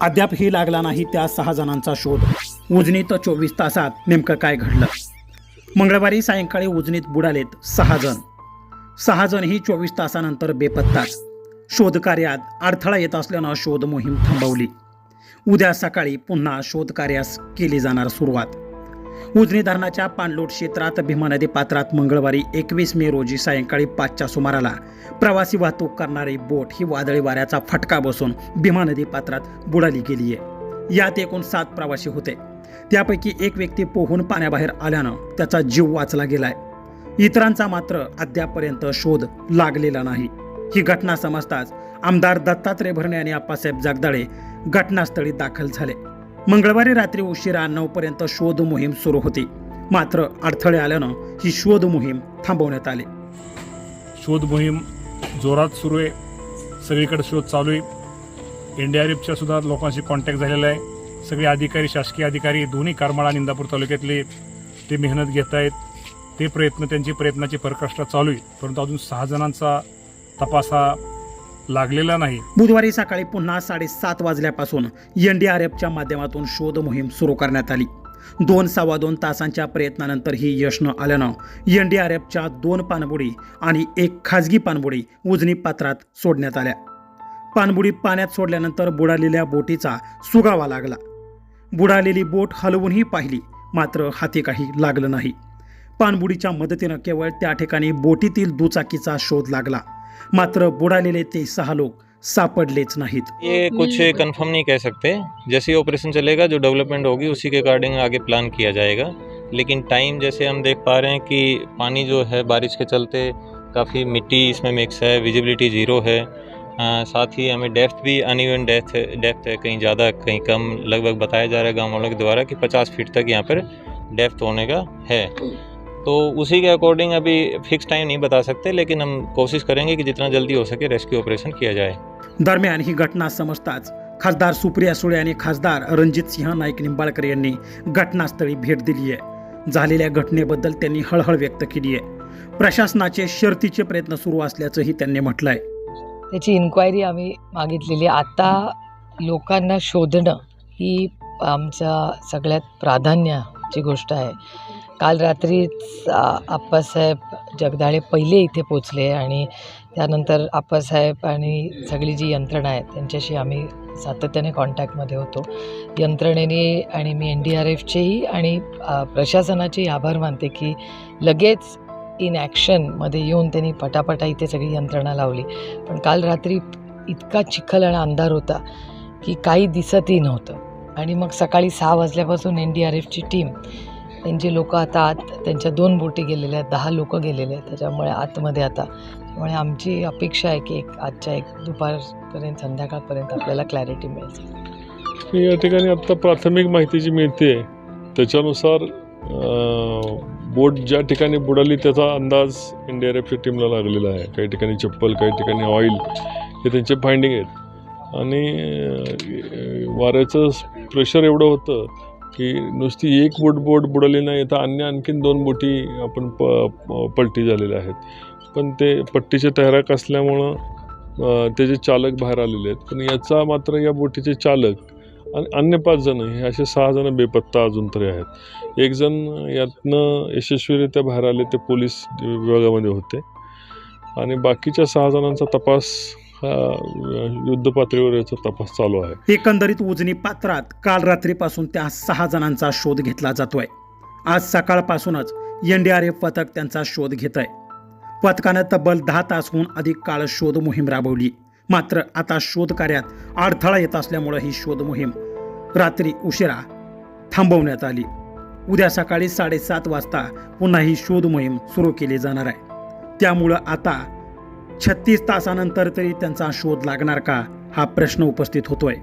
अद्यापही लागला नाही त्या सहा जणांचा शोध. उजनीत चोवीस तासात नेमकं काय घडलं? मंगळवारी सायंकाळी उजनीत बुडालेत सहा जण. सहा जणही चोवीस तासानंतर बेपत्ताच. शोधकार्यात अडथळा येत असल्यानं शोध मोहीम थांबवली. उद्या सकाळी पुन्हा शोधकार्यास केली जाणार सुरुवात. उजनी धरणाच्या पाणलोट क्षेत्रात भीमा नदी पात्रात मंगळवारी एकवीस मे रोजी सायंकाळी पाचच्या सुमाराला प्रवासी वाहतूक करणारी बोट ही वादळी वाऱ्याचा फटका बसून भीमा नदी पात्रात बुडाली गेली आहे. यात एकूण सात प्रवासी होते. त्यापैकी एक व्यक्ती पोहून पाण्याबाहेर आल्यानं त्याचा जीव वाचला गेलाय. इतरांचा मात्र अद्यापर्यंत शोध लागलेला नाही. ही घटना समजताच आमदार दत्तात्रय भरणे आणि आप्पासाहेब जगदाळे घटनास्थळी दाखल झाले. मंगळवारी रात्री उशिरा नऊपर्यंत शोध मोहीम सुरू होती. मात्र अडथळे आल्यानं ही शोध मोहीम थांबवण्यात आली. शोध मोहीम जोरात सुरू आहे. सगळीकडे शोध चालू आहे. एन डी आर एफच्या सुद्धा लोकांशी कॉन्टॅक्ट झालेला आहे. सगळे अधिकारी शासकीय अधिकारी दोन्ही करमाळा आणि इंदापूर तालुक्यातले ते मेहनत घेत आहेत. ते प्रयत्न त्यांची प्रयत्नाची पराकाष्ठा चालू आहे. परंतु अजून सहा जणांचा तपास हा लागलेला नाही. बुधवारी सकाळी पुन्हा साडेसात वाजल्यापासून एन डी आर एफच्या माध्यमातून शोध मोहीम सुरू करण्यात आली. दोन सव्वा दोन तासांच्या प्रयत्नानंतर ही यश न आल्यानं एन डी आर एफच्या दोन पाणबुडी आणि एक खाजगी पाणबुडी उजनी पात्रात सोडण्यात आल्या. पाणबुडी पाण्यात सोडल्यानंतर बुडालेल्या बोटीचा सुगावा लागला. बुडालेली बोट हलवूनही पाहिली मात्र हाती काही लागलं नाही. पाणबुडीच्या मदतीनं केवळ त्या ठिकाणी बोटीतील दुचाकीचा शोध लागला. मात्र बुडालेले ते सहा लोक सापडलेच नाहीत. ये कुछ कंफर्म नहीं कह सकते. जैसे ही ऑपरेशन चलेगा जो डेवलपमेंट होगी उसी के अकॉर्डिंग आगे प्लान किया जाएगा. लेकिन टाइम जैसे हम देख पा रहे हैं कि पानी जो है बारिश के चलते काफ़ी मिट्टी इसमें मिक्स है विजिबिलिटी ज़ीरो है. अ, साथ ही हमें डेप्थ भी अनइवन डेप्थ डेप्थ है कहीं ज़्यादा कहीं कम लगभग बताया जा रहा है गाँव वालों के द्वारा कि 50 फीट तक यहाँ पर डेप्थ होने का है. तो उसी के अकॉर्डिंग अभी फिक्स टाइम नहीं बता सकते लेकिन हम कोशिश करेंगे कि जितना जल्दी हो सके रेस्क्यू ऑपरेशन किया जाए। दरम्यान ही घटना समजताच खासदार सुप्रिया सुळे आणि खासदार रणजित सिंह नाईक निंबाळकर यांनी घटनास्थळी भेट दिली आहे. झालेल्या घटनेबद्दल त्यांनी हळहळ व्यक्त केली आहे. प्रशासनाचे शर्तीचे प्रयत्न सुरू असल्याचंही त्यांनी म्हटलंय. त्याची इन्क्वायरी आम्ही मागितलेली. आहे. आता लोकांना शोधणं ही आमच्या सगळ्यात प्राधान्याची गोष्ट आहे. काल रात्रीच आप्पासाहेब जगदाळे पहिले इथे पोचले आणि त्यानंतर आप्पासाहेब आणि सगळी जी यंत्रणा आहे त्यांच्याशी आम्ही सातत्याने कॉन्टॅक्टमध्ये होतो. यंत्रणेने आणि मी एन डी आर एफचेही आणि प्रशासनाचेही आभार मानते की लगेच इन ॲक्शनमध्ये येऊन त्यांनी पटापटा इथे सगळी यंत्रणा लावली. पण काल रात्री इतका चिखल आणि अंधार होता की काही दिसतही नव्हतं. आणि मग सकाळी सहा वाजल्यापासून एन डी आर एफची टीम त्यांचे लोक आता आत त्यांच्या दोन बोटी गेलेल्या आहेत दहा लोकं गेलेले आहेत त्याच्यामुळे आतमध्ये आता. त्यामुळे आमची अपेक्षा आहे की एक आजच्या एक दुपारपर्यंत संध्याकाळपर्यंत आपल्याला क्लॅरिटी मिळेल. या ठिकाणी आत्ता प्राथमिक माहिती जी मिळते. त्याच्यानुसार बोट ज्या ठिकाणी बुडाली त्याचा अंदाज एन डी आर एफच्या टीमला लागलेला आहे. काही ठिकाणी चप्पल काही ठिकाणी ऑइल हे त्यांचे फाइंडिंग आहेत. आणि वाऱ्याचं प्रेशर एवढं होतं की नुसती एक बोट बोट बुडाली नाही तर अन्य आणखीन दोन बोटी आपण प प- पलटी झालेल्या आहेत. पण ते पट्टीचे तैराक असल्यामुळं त्याचे चालक बाहेर आलेले आहेत पण याचा मात्र या बोटीचे चालक आणि अन्य पाच जण हे असे सहा जण बेपत्ता अजून तरी आहेत. एक जण यातनं यशस्वीरित्या बाहेर आले ते पोलीस विभागामध्ये होते. आणि बाकीच्या सहा जणांचा तपास हा युद्ध पातळीवर याचा तपास चालू आहे. एकंदरीत उजनी पात्रात काल रात्रीपासून त्या सहा जणांचा शोध घेतला जातोय. आज सकाळपासूनच एन डी आर पथक त्यांचा शोध घेत आहे पथकानं तब्बल दहा तासहून अधिक काळ शोध मोहीम राबवली. मात्र आता शोध कार्यात अडथळा येत असल्यामुळं ही शोध मोहीम रात्री उशिरा थांबवण्यात आली. उद्या सकाळी साडेसात वाजता पुन्हा ही शोध मोहीम सुरू केली जाणार आहे. त्यामुळं आता छत्तीस तासानंतर तरी त्यांचा शोध लागणार का? हा प्रश्न उपस्थित होतोय.